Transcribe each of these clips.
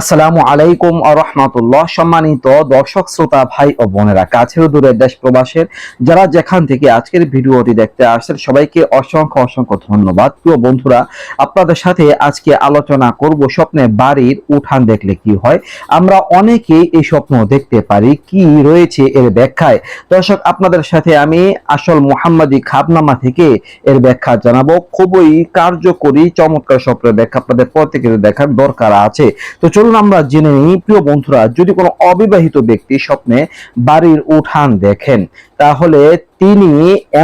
আসসালামু আলাইকুম রহমতুল্লাহ। সম্মানিত দর্শক, শ্রোতা, ভাই ও বোনেরা কাছের দূরের দেশ প্রবাসের যারা যেখান থেকে আজকের ভিডিওটি দেখতে আসছেন, সবাইকে অসংখ্য অসংখ্য ধন্যবাদ। প্রিয় বন্ধুরা, আপনাদের সাথে আজকে আলোচনা করব স্বপ্নে বাড়ির উঠান দেখলে কি হয়। আমরা অনেকেই এই স্বপ্ন দেখতে পারি, কি রয়েছে এর ব্যাখ্যায়। দর্শক, আপনাদের সাথে আমি আসল মোহাম্মদী খাবনামা থেকে এর ব্যাখ্যা জানাব। খুবই কার্যকরী, চমৎকার স্বপ্নের ব্যাখ্যা আপনাদের প্রত্যেকের দেখার দরকার আছে। তো চলুন আমরা জেনে নিই, প্রিয় বন্ধুরা, যদি কোনো অবিবাহিত ব্যক্তি স্বপ্নে বাড়ির উঠান দেখেন, তাহলে তিনি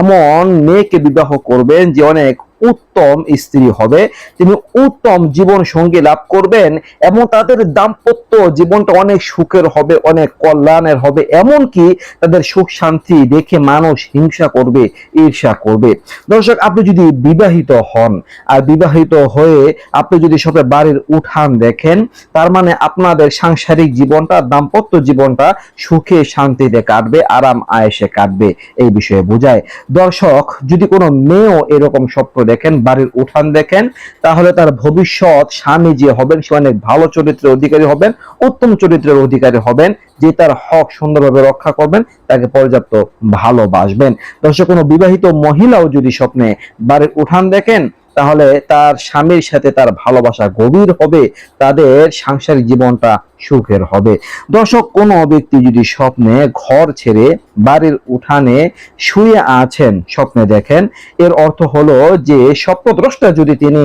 এমন মেয়েকে বিবাহ করবেন যে অনেক উত্তম স্ত্রী হবে। তিনি উত্তম জীবন সঙ্গী লাভ করবেন এবং তাদের দাম্পত্য জীবনটা অনেক সুখের হবে, অনেক কল্যাণের হবে। এমনকি তাদের সুখ শান্তি দেখে মানুষ হিংসা করবে, ঈর্ষা করবে। দর্শক, আপনি যদি বিবাহিত হন আর বিবাহিত হয়ে আপনি যদি সবে বাড়ির উঠান দেখেন, তার মানে আপনাদের সাংসারিক জীবনটা, দাম্পত্য জীবনটা সুখে শান্তিতে কাটবে, আরাম আয়েসে কাটবে, এই বিষয়ে বোঝায়। দর্শক, যদি কোনো মেয়েও এরকম স্বপ্ন দেখেন, বাড়ির উঠান দেখেন, তাহলে তার ভবিষ্যৎ স্বামী যে হবেন, সে অনেক ভালো চরিত্রের অধিকারী হবেন, উত্তম চরিত্রের অধিকারী হবেন, যে তার হক সুন্দরভাবে রক্ষা করবেন, তাকে পর্যাপ্ত ভালোবাসবেন। দর্শক, কোনো বিবাহিত মহিলাও যদি স্বপ্নে বাড়ির উঠান দেখেন তাহলে তার স্বামীর সাথে তার ভালোবাসা গভীর হবে, তাদের সাংসারিক জীবনটা সুখের হবে। দর্শক, কোনো ব্যক্তি যদি স্বপ্নে ঘর ছেড়ে বাড়ির উঠানে শুয়ে আছেন, স্বপ্নে দেখেন, এর অর্থ হলো যে স্বপ্নদ্রষ্টা যদি তিনি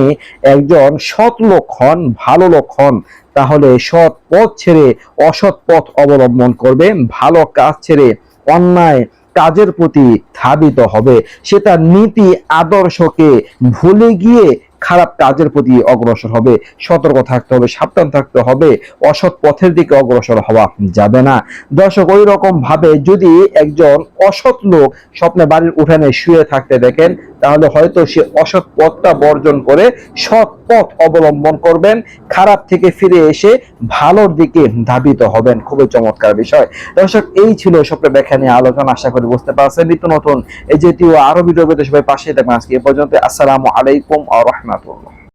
একজন সৎ লোক হন ভালো লোক হন তাহলে সৎ পথ ছেড়ে অসৎ পথ অবলম্বন করবে, ভালো কাজ ছেড়ে অন্যায় কাজের প্রতি ধাবিত হবে। সে তার নীতি আদর্শকে ভুলে গিয়ে খারাপ কাজের প্রতি অগ্রসর হবে, সতর্ক থাকতে হবে, সাবধান থাকতে হবে, অসৎ পথের দিকে অগ্রসর হওয়া যাবে না। দর্শক ওই রকম ভাবে যদি একজন অসৎ লোক স্বপ্নে বাড়ির উঠানে শুয়ে থাকতে দেখেন, তাহলে হয়তো সে অসৎ পথটা বর্জন করে সৎ পথ অবলম্বন করবেন, খারাপ থেকে ফিরে এসে ভালোর দিকে ধাবিত হবেন। খুবই চমৎকার বিষয়। দর্শক, এই ছিল স্বপ্নের ব্যাখ্যা নিয়ে আলোচনা, আশা করি বুঝতে পারছেন। নিত্য নতুন এই যেটিও আরও ভিডিও পেতে সবাই পাশে থাকবেন। আজকে এ পর্যন্ত। আসসালামু আলাইকুম আ রহমাতুল্লাহ